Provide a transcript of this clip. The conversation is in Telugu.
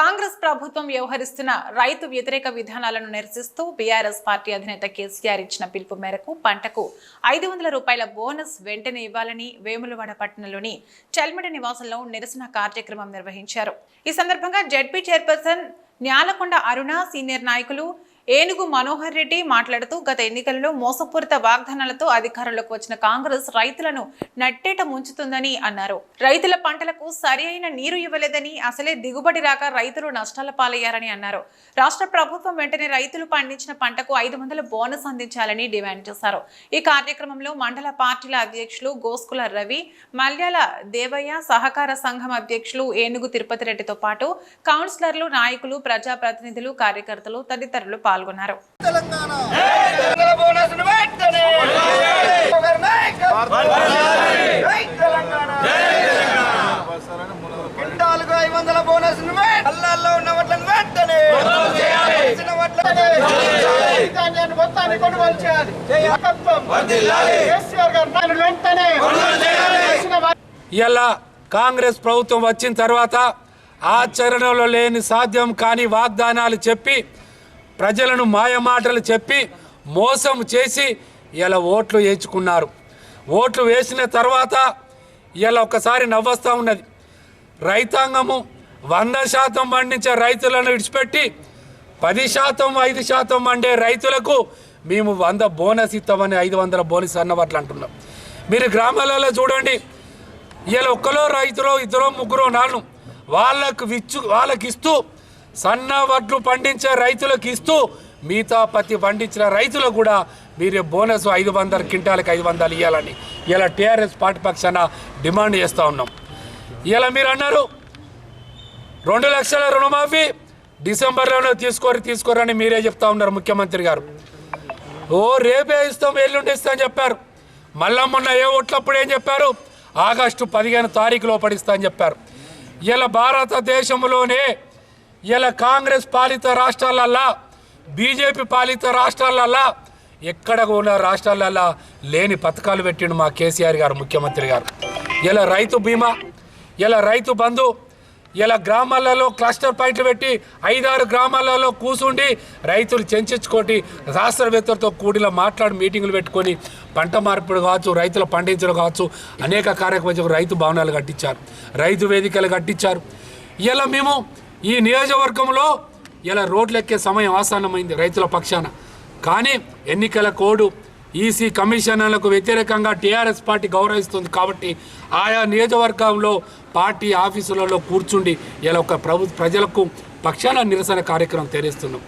కాంగ్రెస్ ప్రభుత్వం వ్యవహరిస్తున్న రైతు వ్యతిరేక విధానాలను నిరసిస్తూ బీఆర్ఎస్ పార్టీ అధినేత కేసీఆర్ ఇచ్చిన పిలుపు మేరకు పంటకు ఐదు వందల రూపాయల బోనస్ వెంటనే ఇవ్వాలని వేములవాడ పట్టణంలోని చెల్మిడ నివాసంలో నిరసన కార్యక్రమం నిర్వహించారు. ఈ సందర్భంగా ZP chairperson Nyalakonda Aruna senior నాయకులు ఏనుగు మనోహర్ రెడ్డి మాట్లాడుతూ గత ఎన్నికలలో మోసపూరిత వాగ్దానాలతో అధికారంలోకి వచ్చిన కాంగ్రెస్ రైతులను నట్టేట ముంచుతుందని అన్నారు. రైతుల పంటలకు సరి అయిన నీరు ఇవ్వలేదని అసలే దిగుబడి రాక రైతులు నష్టాల పాలయ్యారని అన్నారు. రాష్ట్ర ప్రభుత్వం వెంటనే రైతులు పండించిన పంటకు ఐదు వందల బోనస్ అందించాలని డిమాండ్ చేశారు. ఈ కార్యక్రమంలో మండల పార్టీల అధ్యక్షులు గోస్కుల రవి మల్యాల దేవయ్య సహకార సంఘం అధ్యక్షులు ఏనుగు తిరుపతి రెడ్డితో పాటు కౌన్సిలర్లు నాయకులు ప్రజాప్రతినిధులు కార్యకర్తలు తదితరులు పాల్గొన్నారు. పాల్గొన్నారు. ఇలా కాంగ్రెస్ ప్రభుత్వం వచ్చిన తర్వాత ఆచరణలో లేని సాధ్యం కాని వాగ్దానాలు చెప్పి ప్రజలను మాయమాటలు చెప్పి మోసం చేసి ఇలా ఓట్లు వేయించుకున్నారు. ఓట్లు వేసిన తర్వాత ఇలా ఒక్కసారి నవ్వస్తూ ఉన్నది. రైతాంగము వంద శాతం పండించే రైతులను విడిచిపెట్టి పది శాతం ఐదు శాతం పండే రైతులకు మేము వంద బోనస్ ఇస్తామని ఐదు వందల బోనస్ అన్నవాట్లు అంటున్నాం. మీరు గ్రామాలలో చూడండి. ఇలా ఒక్కలో రైతులో ఇద్దరో ముగ్గురో నాలుగు వాళ్ళకు విచ్చు వాళ్ళకి ఇస్తూ సన్న వడ్లు పండించే రైతులకు ఇస్తూ మిగతా పత్తి పండించిన రైతులకు కూడా మీరు బోనస్ ఐదు వందల క్వింటాలకు ఐదు వందలు ఇవ్వాలని ఇలా టీఆర్ఎస్ పార్టీ పక్షాన డిమాండ్ చేస్తూ ఉన్నాం. ఇలా మీరు అన్నారు రెండు లక్షల రుణమాఫీ డిసెంబర్లోనే తీసుకోరు తీసుకోరని మీరే చెప్తా ఉన్నారు ముఖ్యమంత్రి గారు. ఓ రేపే ఇస్తాం ఎల్లుండి ఇస్తాం చెప్పారు. మళ్ళా మొన్న ఏ ఓట్లప్పుడు ఏం చెప్పారు? ఆగస్టు పదిహేను తారీఖులో పడిస్తా అని చెప్పారు. ఇలా భారతదేశంలోనే ఇలా కాంగ్రెస్ పాలిత రాష్ట్రాలల్లా బీజేపీ పాలిత రాష్ట్రాలల్లా ఎక్కడ ఉన్న రాష్ట్రాలల్లా లేని పథకాలు పెట్టిండు మా కేసీఆర్ గారు ముఖ్యమంత్రి గారు. ఇలా రైతు బీమా ఇలా రైతు బంధు ఇలా గ్రామాలలో క్లస్టర్ పాయింట్లు పెట్టి ఐదారు గ్రామాలలో కూసుండి రైతులు చెంచుకోటి శాస్త్రవేత్తలతో కూడిన మాట్లాడి మీటింగులు పెట్టుకొని పంట మార్పిడి కావచ్చు రైతుల పండించడం కావచ్చు అనేక కార్యక్రమాలు రైతు భవనాలు కట్టించారు. రైతు వేదికలు కట్టించారు. ఇలా మేము ఈ నియోజకవర్గంలో ఇలా రోడ్లెక్కే సమయం ఆసన్నమైంది రైతుల పక్షాన. కానీ ఎన్నికల కోడ్ ఈసీ కమిషనర్లకు వ్యతిరేకంగా టీఆర్ఎస్ పార్టీ గౌరవిస్తుంది కాబట్టి ఆయా నియోజకవర్గంలో పార్టీ ఆఫీసులలో కూర్చుండి ఇలా ఒక ప్రభు ప్రజలకు పక్షాన నిరసన కార్యక్రమం తెరిస్తున్నాం.